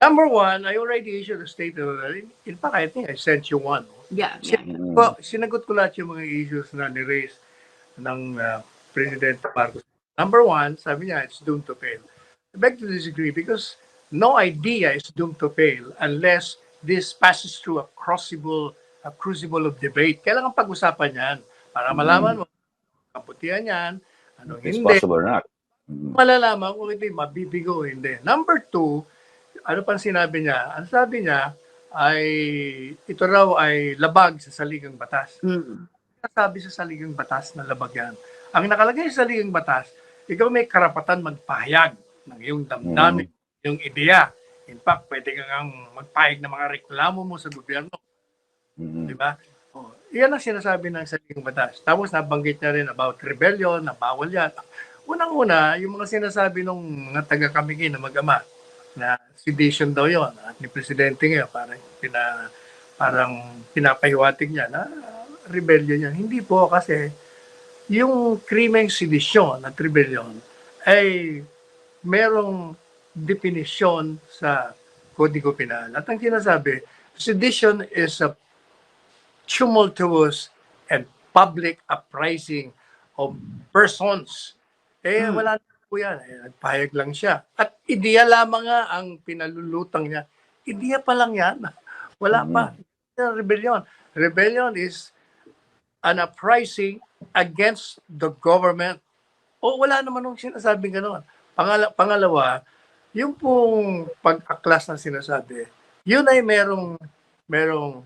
Number one, I already issued a statement. In, in fact, I think I sent you one. Yeah, yeah. Mm. Well, sinagot ko lahat yung mga issues na ni-raise ng uh, President Marcos. Number one, sabi niya, it's doomed to fail. I beg to disagree because no idea is doomed to fail unless this passes through a crucible, a crucible of debate. Kailangan pag-usapan yan para malaman mo kaputihan yan, anong It's hindi. possible or not. Mm. Malalaman kung ito'y mabibigo o hindi. Number two, ano pang sinabi niya? Ang sabi niya ay ito raw ay labag sa saligang batas. Mm. Sabi sa saligang batas na labag yan. Ang nakalagay sa saligang batas, ikaw may karapatan magpahayag ng iyong damdamin, yung ideya. In fact, pwede kang ang magpahayag ng mga reklamo mo sa gobyerno. Mm. Di ba? Oh, iyan ang sinasabi ng saligang batas. Tapos nabanggit niya rin about rebellion, na bawal yan. Unang-una, yung mga sinasabi ng mga taga-kamigin na mag-ama, na sedition daw yon at ni Presidente ngayon, parang, pina, parang pinapahiwatig niya na rebellion yan. Hindi po kasi yung krimeng sedition at rebellion ay merong definisyon sa Kodigo Penal. At ang sinasabi, sedition is a tumultuous and public uprising of persons. Eh, Hmm. wala na po yan. Eh, nagpahayag lang siya. At ideya lamang nga ang pinalulutang niya. Ideya pa lang yan. Wala pa. Yan, Rebellion. Rebellion is an uprising against the government. O wala naman nung sinasabing gano'n. Pangala, pangalawa, yung pong pag-aklas na sinasabi, yun ay merong, merong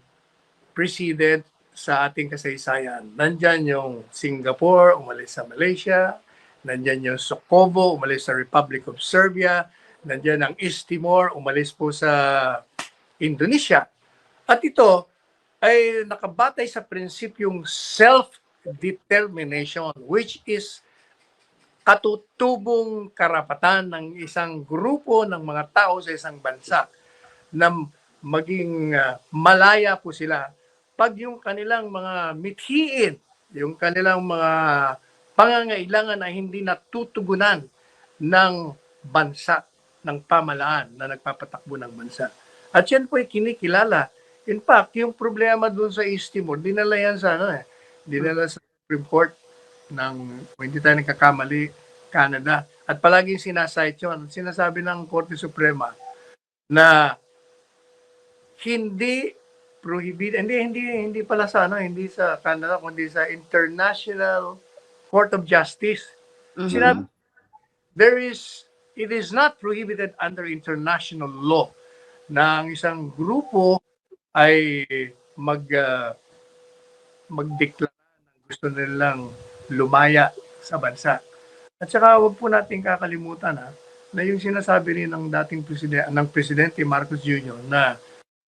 precedent sa ating kasaysayan. Nandyan yung Singapore, umalis sa Malaysia. Nandyan yung Sokovo, umalis sa Republic of Serbia. Nandyan ang East Timor, umalis po sa Indonesia. At ito ay nakabatay sa prinsipyong self-determination which is katutubong karapatan ng isang grupo ng mga tao sa isang bansa na maging ah, malaya po sila pag yung kanilang mga mithiin, yung kanilang mga pangangailangan ay hindi natutugunan ng bansa, ng pamalaan na nagpapatakbo ng bansa. At yan po ay kinikilala. In fact, yung problema doon sa East Timor, dinala yan sa ano eh, dinala sa Supreme Court ng, kung hindi tayo nagkakamali, Canada. At palaging sinasite yun. Sinasabi ng Korte Suprema na hindi prohibit hindi hindi hindi pala sa ano hindi sa Canada kundi sa International Court of Justice Mhm. sinabi there is it is not prohibited under international law na ang isang grupo ay mag uh, magdeklara ng gusto nilang lumaya sa bansa. At saka wag po natin kakalimutan ha, na yung sinasabi rin ng dating presidente ng presidente Marcos Jr. na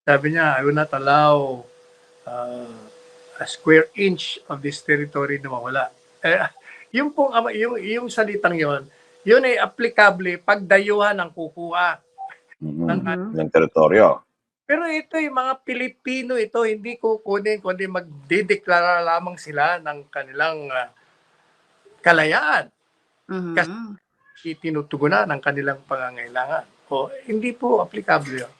sabi niya, I will not allow uh, a square inch of this territory na mawala. Eh, yung pong yung yung salitang yon, yun ay applicable pag dayuhan ng kukuha. Mm. Mhm. Ng teritoryo. Pero ito yung mga Pilipino ito hindi kukunin kundi magdedeklara lamang sila ng kanilang ah, kalayaan. Mhm. Kasi- Itinutugunan ng kanilang pangangailangan. O hindi po applicable yun.